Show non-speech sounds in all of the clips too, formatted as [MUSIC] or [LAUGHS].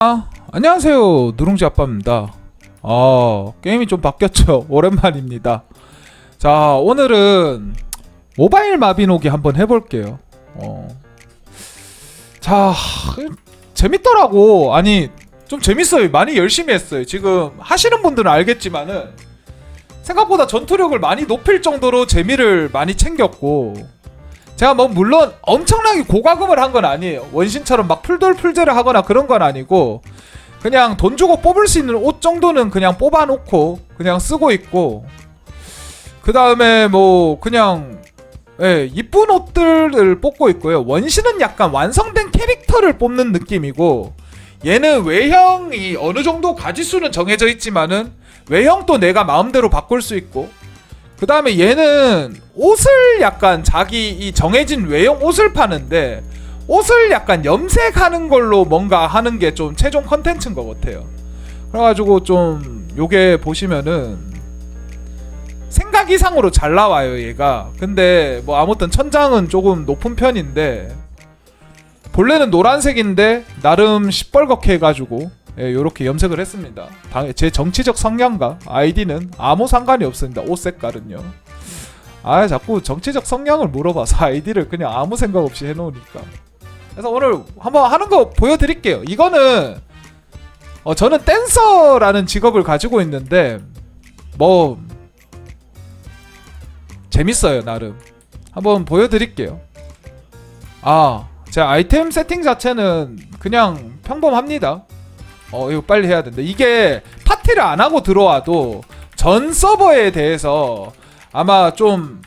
아, 안녕하세요. 누룽지 아빠입니다. 아, 게임이 좀 바뀌었죠. [LAUGHS] 오랜만입니다. 자, 오늘은 모바일 마비노기 한번 해볼게요. 어. 자, 재밌더라고. 아니, 좀 재밌어요. 많이 열심히 했어요. 지금 하시는 분들은 알겠지만은 생각보다 전투력을 많이 높일 정도로 재미를 많이 챙겼고 제가 뭐 물론 엄청나게 고가금을 한 건 아니에요. 원신처럼 막 풀돌 풀제를 하거나 그런 건 아니고 그냥 돈 주고 뽑을 수 있는 옷 정도는 그냥 뽑아놓고 그냥 쓰고 있고 그 다음에 뭐 그냥 예, 이쁜 옷들을 뽑고 있고요. 원신은 약간 완성된 캐릭터를 뽑는 느낌이고 얘는 외형이 어느 정도 가지수는 정해져 있지만은 외형도 내가 마음대로 바꿀 수 있고 그 다음에 얘는 옷을 약간 자기 이 정해진 외형 옷을 파는데 옷을 약간 염색하는 걸로 뭔가 하는 게 좀 최종 컨텐츠인 것 같아요. 그래가지고 좀 요게 보시면은 생각 이상으로 잘 나와요 얘가. 근데 뭐 아무튼 천장은 조금 높은 편인데 본래는 노란색인데 나름 시뻘겋게 해가지고 예, 요렇게 염색을 했습니다. 당- 제 정치적 성향과 아이디는 아무 상관이 없습니다. 옷 색깔은요. 아 자꾸 정치적 성향을 물어봐서 [LAUGHS] 아이디를 그냥 아무 생각 없이 해놓으니까. 그래서 오늘 한번 하는 거 보여드릴게요. 이거는 어, 저는 댄서라는 직업을 가지고 있는데 뭐 재밌어요 나름. 한번 보여드릴게요. 아, 제 아이템 세팅 자체는 그냥 평범합니다. 어 이거 빨리 해야 된다. 이게 파티를 안 하고 들어와도 전 서버에 대해서 아마 좀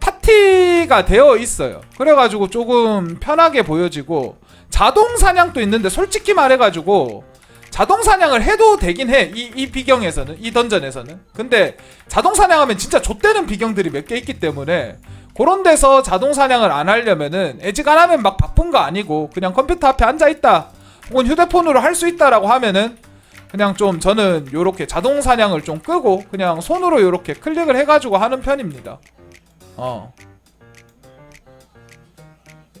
파티가 되어 있어요. 그래가지고 조금 편하게 보여지고 자동 사냥도 있는데 솔직히 말해가지고 자동 사냥을 해도 되긴 해. 이, 이 비경에서는 이 던전에서는. 근데 자동 사냥하면 진짜 좆되는 비경들이 몇 개 있기 때문에 그런 데서 자동 사냥을 안 하려면은 애지간하면 막 바쁜 거 아니고 그냥 컴퓨터 앞에 앉아 있다. 혹은 휴대폰으로 할 수 있다라고 하면은 그냥 좀 저는 요렇게 자동 사냥을 좀 끄고 그냥 손으로 요렇게 클릭을 해가지고 하는 편입니다. 어.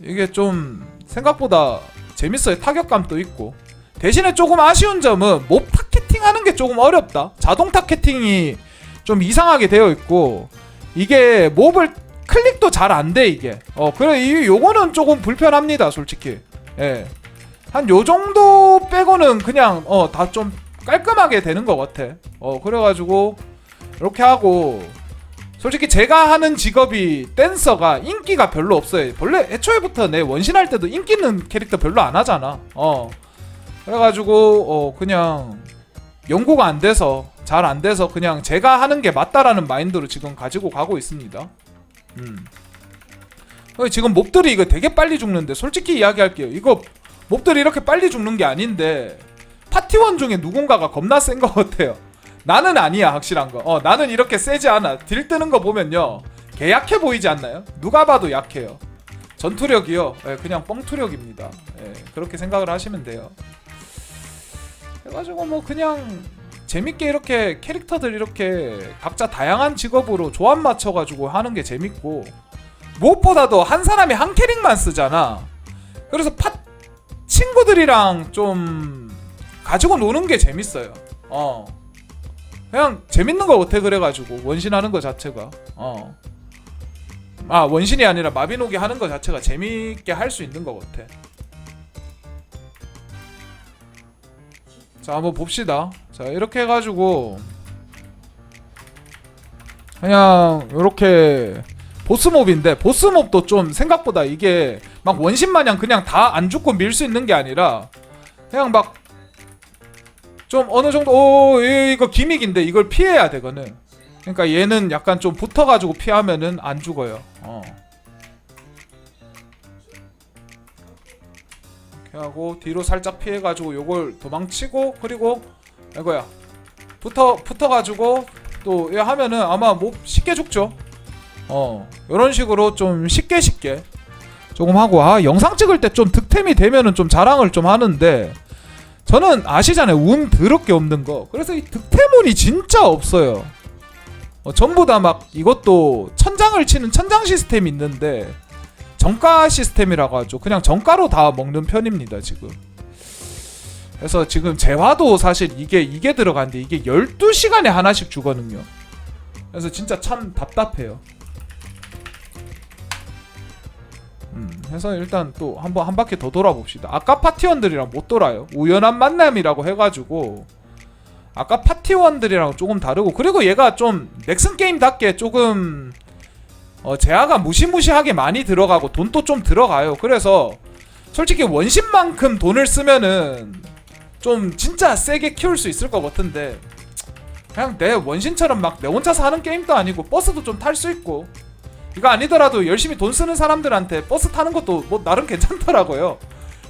이게 좀 생각보다 재밌어요. 타격감도 있고. 대신에 조금 아쉬운 점은 몹 타겟팅 하는 게 조금 어렵다. 자동 타겟팅이 좀 이상하게 되어 있고 이게 몹을 클릭도 잘 안 돼 이게. 어 그래 이 요거는 조금 불편합니다, 솔직히. 예. 한 요 정도 빼고는 그냥 어 다 좀 깔끔하게 되는 것 같아. 어 그래가지고 이렇게 하고 솔직히 제가 하는 직업이 댄서가 인기가 별로 없어요. 원래 애초에부터 내 원신할 때도 인기 있는 캐릭터 별로 안 하잖아. 어 그래가지고 어 그냥 연구가 안 돼서 잘 안 돼서 그냥 제가 하는 게 맞다라는 마인드로 지금 가지고 가고 있습니다. 음. 어, 지금 몹들이 이거 되게 빨리 죽는데 솔직히 이야기할게요. 이거 몹들이 이렇게 빨리 죽는 게 아닌데 파티원 중에 누군가가 겁나 센 것 같아요. 나는 아니야 확실한 거. 어 나는 이렇게 세지 않아. 딜 뜨는 거 보면요, 개 약해 보이지 않나요? 누가 봐도 약해요. 전투력이요, 예, 그냥 뻥투력입니다. 예, 그렇게 생각을 하시면 돼요. 해가지고 뭐 그냥 재밌게 이렇게 캐릭터들 이렇게 각자 다양한 직업으로 조합 맞춰가지고 하는 게 재밌고 무엇보다도 한 사람이 한 캐릭만 쓰잖아. 그래서 파 친구들이랑 좀 가지고 노는 게 재밌어요. 어. 그냥 재밌는 거 같아 그래가지고 원신 하는 거 자체가. 어. 아 원신이 아니라 마비노기 하는 거 자체가 재밌게 할 수 있는 거 같아. 자 한번 봅시다. 자 이렇게 해가지고 그냥 이렇게 보스몹인데 보스몹도 좀 생각보다 이게 막 원신 마냥 그냥 다 안 죽고 밀 수 있는 게 아니라 그냥 막 좀 어느 정도 오 이- 이거 기믹인데 이걸 피해야 되거든. 그러니까 얘는 약간 좀 붙어가지고 피하면은 안 죽어요. 어. 이렇게 하고 뒤로 살짝 피해가지고 요걸 도망치고 그리고 이거야 붙어 붙어가지고 또 얘 하면은 아마 뭐 쉽게 죽죠. 어 이런 식으로 좀 쉽게 쉽게 조금 하고 아 영상 찍을 때 좀 득템이 되면은 좀 자랑을 좀 하는데 저는 아시잖아요. 운 더럽게 없는 거. 그래서 이 득템운이 진짜 없어요. 어, 전부 다 막 이것도 천장을 치는 천장 시스템이 있는데 정가 시스템이라고 하죠. 그냥 정가로 다 먹는 편입니다 지금. 그래서 지금 재화도 사실 이게 이게 들어가는데 이게 12시간에 하나씩 주거든요. 그래서 진짜 참 답답해요. 음, 해서 일단 또 한번 한 바퀴 더 돌아봅시다. 아까 파티원들이랑 못 돌아요. 우연한 만남이라고 해가지고 아까 파티원들이랑 조금 다르고 그리고 얘가 좀 넥슨 게임답게 조금 어, 제아가 무시무시하게 많이 들어가고 돈도 좀 들어가요. 그래서 솔직히 원신만큼 돈을 쓰면은 좀 진짜 세게 키울 수 있을 것 같은데 그냥 내 원신처럼 막 내 혼자 사는 게임도 아니고 버스도 좀 탈 수 있고 이거 아니더라도 열심히 돈 쓰는 사람들한테 버스 타는 것도 뭐 나름 괜찮더라고요.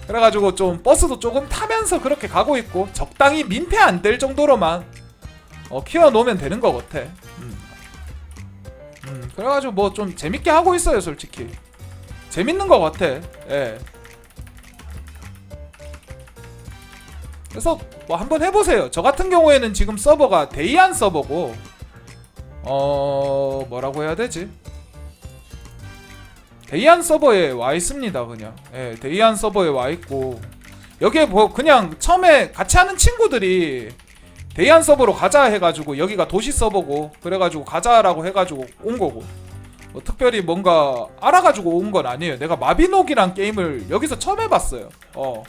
그래가지고 좀 버스도 조금 타면서 그렇게 가고 있고 적당히 민폐 안 될 정도로만 어, 키워 놓으면 되는 것 같아. 음. 음, 그래가지고 뭐 좀 재밌게 하고 있어요, 솔직히. 재밌는 것 같아. 예. 그래서 뭐 한번 해보세요. 저 같은 경우에는 지금 서버가 데이안 서버고, 어 뭐라고 해야 되지? 데이안 서버에 와 있습니다, 그냥. 예, 데이안 서버에 와 있고 여기에 뭐 그냥 처음에 같이 하는 친구들이 데이안 서버로 가자 해가지고 여기가 도시 서버고 그래가지고 가자라고 해가지고 온 거고 뭐 특별히 뭔가 알아가지고 온 건 아니에요. 내가 마비노기란 게임을 여기서 처음 해봤어요. 어,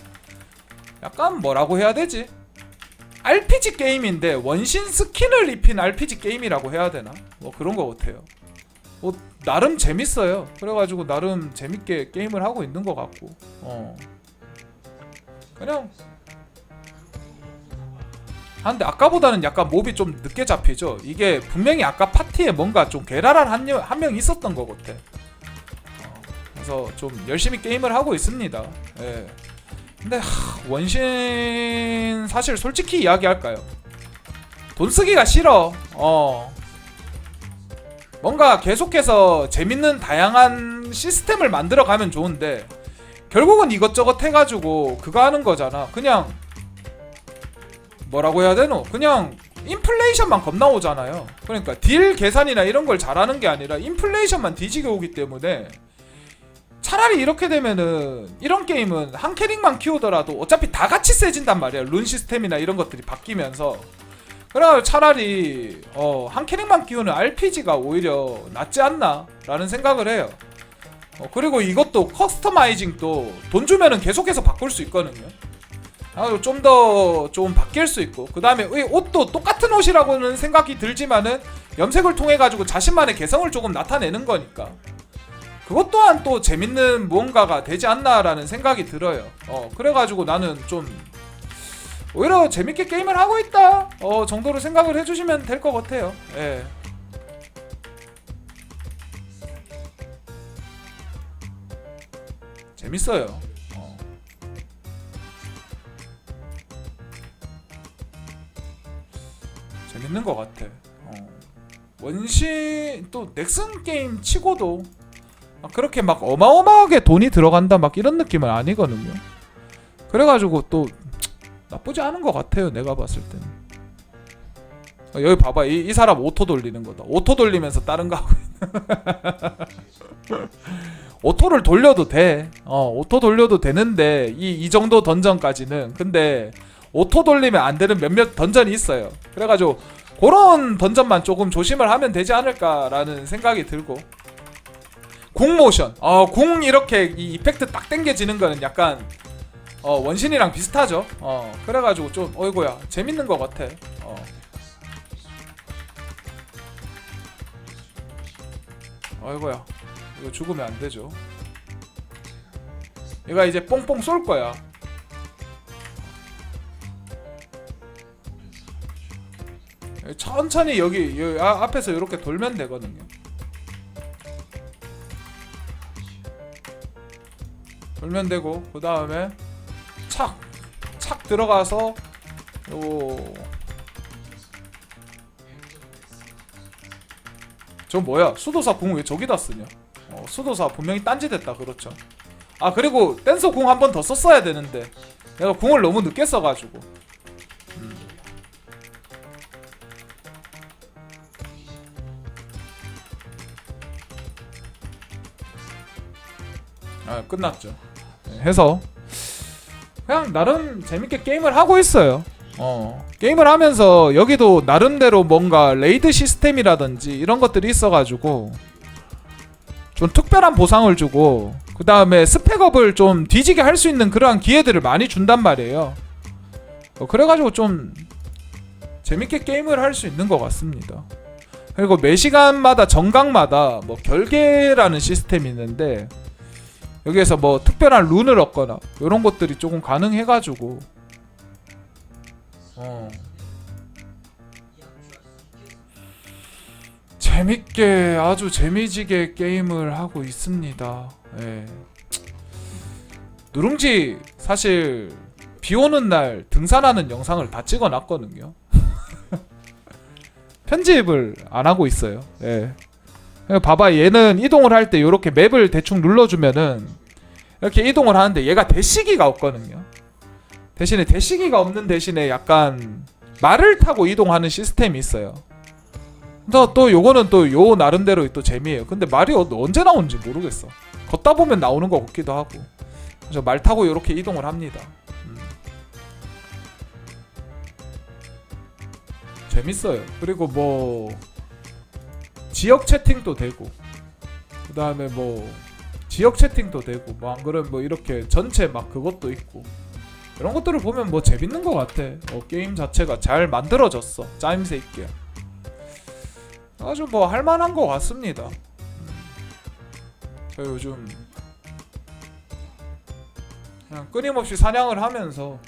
약간 뭐라고 해야 되지? RPG 게임인데 원신 스킨을 입힌 RPG 게임이라고 해야 되나? 뭐 그런 거 같아요. 뭐 나름 재밌어요. 그래가지고 나름 재밌게 게임을 하고 있는 것 같고, 어, 그냥 아 근데 아까보다는 약간 몹이 좀 늦게 잡히죠. 이게 분명히 아까 파티에 뭔가 좀 괴랄한 한명 명 있었던 것 같아. 어, 그래서 좀 열심히 게임을 하고 있습니다. 예. 근데 하, 원신 사실 솔직히 이야기할까요? 돈 쓰기가 싫어. 어. 뭔가 계속해서 재밌는 다양한 시스템을 만들어 가면 좋은데 결국은 이것저것 해가지고 그거 하는 거잖아. 그냥 뭐라고 해야 되노? 그냥 인플레이션만 겁나 오잖아요. 그러니까 딜 계산이나 이런 걸 잘하는 게 아니라 인플레이션만 뒤지게 오기 때문에 차라리 이렇게 되면은 이런 게임은 한 캐릭만 키우더라도 어차피 다 같이 세진단 말이야. 룬 시스템이나 이런 것들이 바뀌면서 그래 차라리 어, 한 캐릭만 키우는 RPG가 오히려 낫지 않나 라는 생각을 해요. 어, 그리고 이것도 커스터마이징도 돈 주면은 계속해서 바꿀 수 있거든요. 아, 좀더 좀 바뀔 수 있고 그 다음에 옷도 똑같은 옷이라고는 생각이 들지만은 염색을 통해 가지고 자신만의 개성을 조금 나타내는 거니까 그것 또한 또 재밌는 무언가가 되지 않나라는 생각이 들어요. 어 그래가지고 나는 좀 오히려 재밌게 게임을 하고 있다 어 정도로 생각을 해주시면 될 것 같아요. 예. 재밌어요. 어. 재밌는 것 같아. 어. 원신 또 넥슨 게임 치고도 막 그렇게 막 어마어마하게 돈이 들어간다 막 이런 느낌은 아니거든요. 그래가지고 또 나쁘지 않은 것 같아요. 내가 봤을 때는. 어, 여기 봐봐 이, 이 사람 오토 돌리는 거다. 오토 돌리면서 다른 거 하고 있는. [LAUGHS] 오토를 돌려도 돼. 어 오토 돌려도 되는데 이 이 정도 던전까지는 근데 오토 돌리면 안 되는 몇몇 던전이 있어요. 그래가지고 그런 던전만 조금 조심을 하면 되지 않을까라는 생각이 들고 궁 모션 어 궁 이렇게 이 이펙트 딱 당겨지는 거는 약간 어 원신이랑 비슷하죠. 어 그래가지고 좀 어이구야 재밌는 것 같아. 어. 어이구야 이거 죽으면 안 되죠. 얘가 이제 뽕뽕 쏠 거야. 천천히 여기, 여기 아- 앞에서 이렇게 돌면 되거든요. 돌면 되고 그 다음에 착, 착 들어가서 요. 저 뭐야? 수도사 궁왜 저기다 쓰냐? 어, 수도사 분명히 딴짓했다 그렇죠. 아 그리고 댄서 궁한번 더 썼어야 되는데 내가 궁을 너무 늦게 써가지고 아, 끝났죠. 네, 해서 그냥 나름 재밌게 게임을 하고 있어요. 어 게임을 하면서 여기도 나름대로 뭔가 레이드 시스템이라든지 이런 것들이 있어가지고 좀 특별한 보상을 주고 그 다음에 스펙업을 좀 뒤지게 할 수 있는 그러한 기회들을 많이 준단 말이에요. 어, 그래가지고 좀 재밌게 게임을 할 수 있는 것 같습니다. 그리고 매 시간마다 정각마다 뭐 결계라는 시스템이 있는데 여기에서 뭐 특별한 룬을 얻거나 이런 것들이 조금 가능해가지고 어. 재밌게 아주 재미지게 게임을 하고 있습니다. 예. 누룽지 사실 비 오는 날 등산하는 영상을 다 찍어놨거든요. [LAUGHS] 편집을 안 하고 있어요. 예. 봐봐 얘는 이동을 할 때 이렇게 맵을 대충 눌러주면은 이렇게 이동을 하는데 얘가 대시기가 없거든요. 대신에 대시기가 없는 대신에 약간 말을 타고 이동하는 시스템이 있어요. 또, 또 요거는 또 요 나름대로 또 재미예요. 근데 말이 어- 언제 나오는지 모르겠어. 걷다 보면 나오는 것 같기도 하고. 그래서 말 타고 이렇게 이동을 합니다. 음. 재밌어요. 그리고 뭐 지역 채팅도 되고 그 다음에 뭐 지역 채팅도 되고 뭐 안 그러면 뭐 이렇게 전체 막 그것도 있고 이런 것들을 보면 뭐 재밌는 것 같아. 어, 게임 자체가 잘 만들어졌어. 짜임새 있게. 아주 뭐 할만한 것 같습니다. 음. 저 요즘 그냥 끊임없이 사냥을 하면서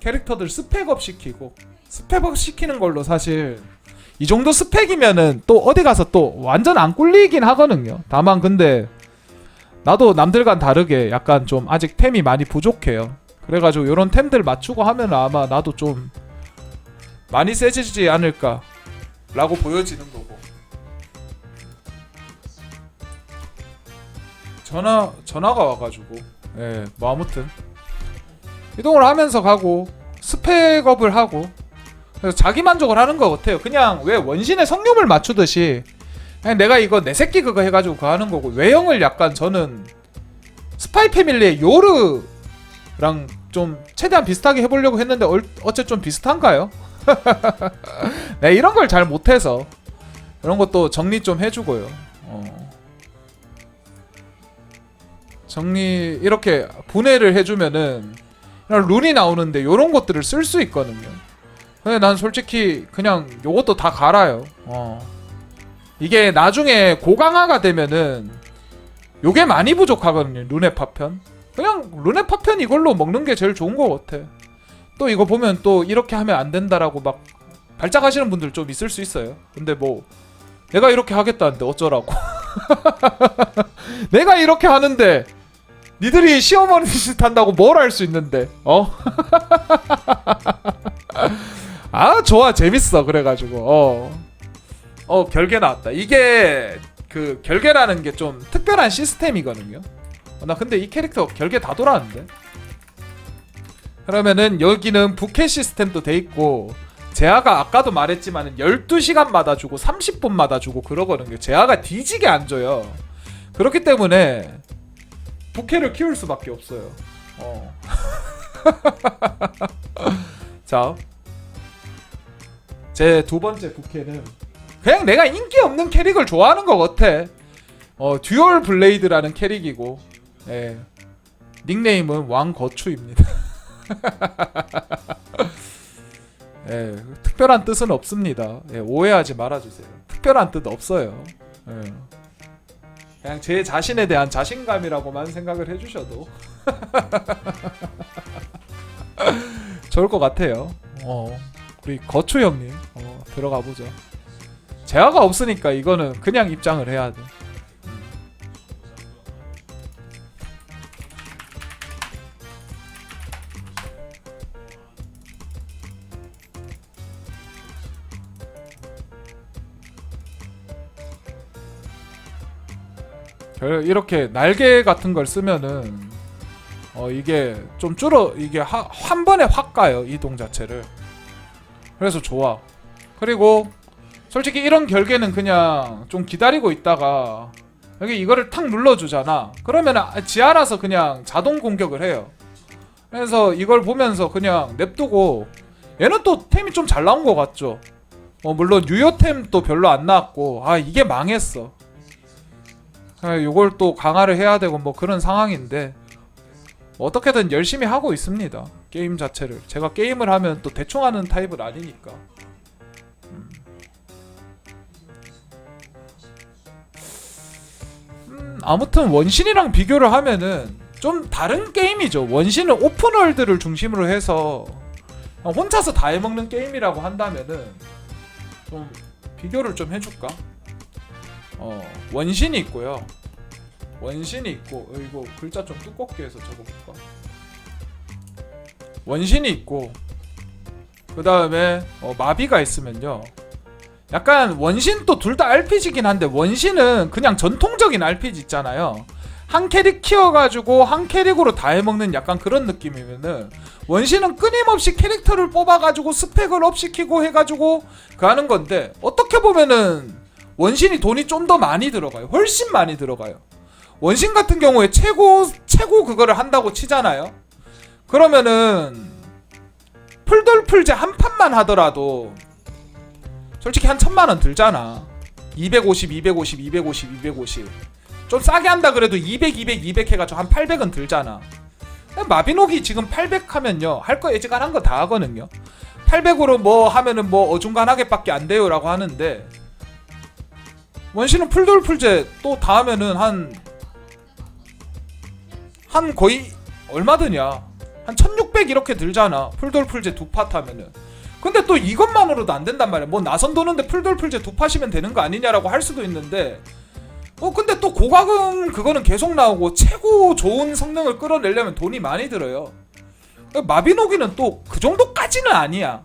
캐릭터들 스펙업 시키고 스펙업 시키는 걸로 사실 이 정도 스펙이면은 또 어디 가서 또 완전 안 꿀리긴 하거든요. 다만 근데 나도 남들과는 다르게 약간 좀 아직 템이 많이 부족해요. 그래가지고 이런 템들 맞추고 하면 아마 나도 좀 많이 세지지 않을까 라고 보여지는 거고 전화 전화가 와가지고 예뭐 아무튼 이동을 하면서 가고 스펙업을 하고 그래서 자기 만족을 하는 것 같아요 그냥 왜 원신의 성룡을 맞추듯이 내가 이거 내 새끼 그거 해가지고 그거 하는 거고 외형을 약간 저는 스파이 패밀리의 요르랑 좀 최대한 비슷하게 해보려고 했는데 얼, 어째 좀 비슷한가요? [LAUGHS] 네, 이런 걸 잘 못해서 이런 것도 정리 좀 해주고요. 어. 정리 이렇게 분해를 해주면은 이런 룬이 나오는데 이런 것들을 쓸 수 있거든요. 근데 난 솔직히 그냥 요것도 다 갈아요. 어. 이게 나중에 고강화가 되면은 요게 많이 부족하거든요. 룬의 파편. 그냥 룬의 파편 이걸로 먹는 게 제일 좋은 것 같아. 또 이거 보면 또 이렇게 하면 안 된다라고 막 발작하시는 분들 좀 있을 수 있어요. 근데 뭐 내가 이렇게 하겠다는데 어쩌라고? [LAUGHS] 내가 이렇게 하는데 니들이 시어머니 [LAUGHS] 짓 한다고 뭘 할 수 있는데? 어? [LAUGHS] 아 좋아 재밌어 그래가지고 어. 어 결계 나왔다. 이게 그 결계라는 게 좀 특별한 시스템이거든요. 어, 나 근데 이 캐릭터 결계 다 돌았는데. 그러면은 여기는 부캐 시스템도 돼 있고 제아가 아까도 말했지만 12시간마다 주고 30분마다 주고 그러거든요. 제아가 뒤지게 안 줘요. 그렇기 때문에 부캐를 키울 수밖에 없어요. 어. [LAUGHS] 자, 제 두 번째 부캐는 그냥 내가 인기 없는 캐릭을 좋아하는 것 같아. 어, 듀얼 블레이드라는 캐릭이고, 예. 닉네임은 왕거추입니다. [LAUGHS] 예, 특별한 뜻은 없습니다. 예, 오해하지 말아주세요. 특별한 뜻 없어요. 예. 그냥 제 자신에 대한 자신감이라고만 생각을 해주셔도 [LAUGHS] 좋을 것 같아요. 어, 우리 거추 형님 어, 들어가 보죠. 재화가 없으니까 이거는 그냥 입장을 해야 돼. 결- 이렇게 날개 같은 걸 쓰면은 어 이게 좀 줄어 이게 하, 한 번에 확 가요 이동 자체를 그래서 좋아 그리고 솔직히 이런 결계는 그냥 좀 기다리고 있다가 여기 이거를 탁 눌러주잖아 그러면 지 알아서 그냥 자동 공격을 해요 그래서 이걸 보면서 그냥 냅두고 얘는 또 템이 좀 잘 나온 것 같죠. 어 물론 유효템 또 별로 안 나왔고 아 이게 망했어. 아, 이걸 또 강화를 해야 되고 뭐 그런 상황인데 어떻게든 열심히 하고 있습니다. 게임 자체를 제가 게임을 하면 또 대충 하는 타입은 아니니까. 음, 아무튼 원신이랑 비교를 하면은 좀 다른 게임이죠. 원신은 오픈월드를 중심으로 해서 혼자서 다 해먹는 게임이라고 한다면은 좀 비교를 좀 해줄까? 어 원신이 있고요. 원신이 있고 어, 이거 글자 좀 두껍게 해서 적어볼까? 원신이 있고 그 다음에 어, 마비가 있으면요. 약간 원신 또 둘 다 RPG긴 한데 원신은 그냥 전통적인 RPG 있잖아요. 한 캐릭 키워가지고 한 캐릭으로 다 해먹는 약간 그런 느낌이면은 원신은 끊임없이 캐릭터를 뽑아가지고 스펙을 업시키고 해가지고 그 하는 건데 어떻게 보면은 원신이 돈이 좀 더 많이 들어가요. 훨씬 많이 들어가요. 원신 같은 경우에 최고 최고 그거를 한다고 치잖아요. 그러면은 풀돌풀제 한 판만 하더라도 솔직히 한 천만 원 들잖아. 250, 250, 250, 250. 좀 싸게 한다 그래도 200, 200, 200 해가지고 한 800은 들잖아. 마비노기 지금 800 하면요. 할 거 예지간한 거 다 하거든요. 800으로 뭐 하면은 뭐 어중간하게밖에 안 돼요라고 하는데 원신은 풀돌풀제 또 다 하면은 한 한 거의 얼마 드냐? 한 1600 이렇게 들잖아. 풀돌풀제 두 팟 하면은. 근데 또 이것만으로도 안 된단 말이야. 뭐 나선 도는데 풀돌풀제 두 팟이면 되는 거 아니냐라고 할 수도 있는데 어 근데 또 고가금 그거는 계속 나오고 최고 좋은 성능을 끌어내려면 돈이 많이 들어요. 마비노기는 또 그 정도까지는 아니야.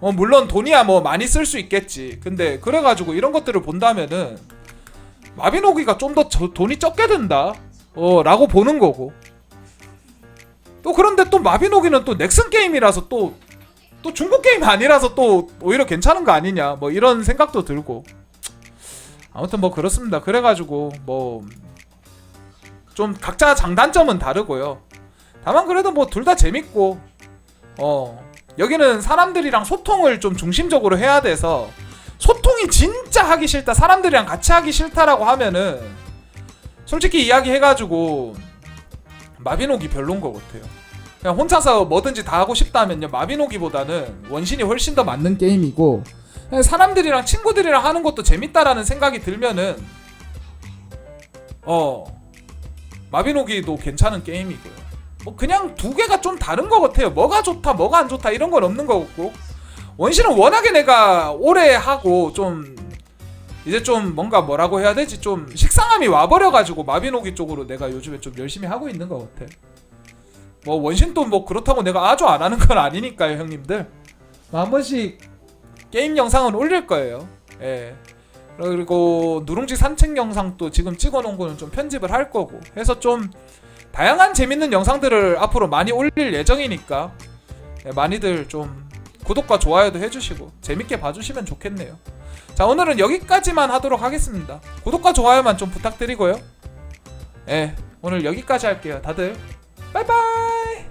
어 물론 돈이야 뭐 많이 쓸 수 있겠지. 근데 그래가지고 이런 것들을 본다면은 마비노기가 좀 더 돈이 적게 든다. 어 라고 보는 거고. 또 그런데 또 마비노기는 또 넥슨 게임이라서 또 또 중국 게임 아니라서 또 오히려 괜찮은 거 아니냐 뭐 이런 생각도 들고 아무튼 뭐 그렇습니다. 그래가지고 뭐 좀 각자 장단점은 다르고요. 다만 그래도 뭐 둘 다 재밌고 어 여기는 사람들이랑 소통을 좀 중심적으로 해야 돼서 소통이 진짜 하기 싫다 사람들이랑 같이 하기 싫다라고 하면은 솔직히 이야기 해가지고 마비노기 별론 것 같아요. 그냥 혼자서 뭐든지 다 하고 싶다면요 마비노기보다는 원신이 훨씬 더 맞는 게임이고 사람들이랑 친구들이랑 하는 것도 재밌다라는 생각이 들면은 어 마비노기도 괜찮은 게임이고요. 뭐 그냥 두 개가 좀 다른 것 같아요. 뭐가 좋다, 뭐가 안 좋다 이런 건 없는 것 같고 원신은 워낙에 내가 오래 하고 좀 이제 좀 뭔가 뭐라고 해야 되지 좀 식상함이 와버려가지고 마비노기 쪽으로 내가 요즘에 좀 열심히 하고 있는 것 같아. 뭐 원신도 뭐 그렇다고 내가 아주 안 하는 건 아니니까요, 형님들. 뭐한 번씩 게임 영상은 올릴 거예요. 예. 그리고 누룽지 산책 영상도 지금 찍어놓은 거는 좀 편집을 할 거고 해서 좀 다양한 재밌는 영상들을 앞으로 많이 올릴 예정이니까 예, 많이들 좀 구독과 좋아요도 해주시고 재밌게 봐주시면 좋겠네요. 자 오늘은 여기까지만 하도록 하겠습니다. 구독과 좋아요만 좀 부탁드리고요. 예 오늘 여기까지 할게요. 다들 빠이빠이.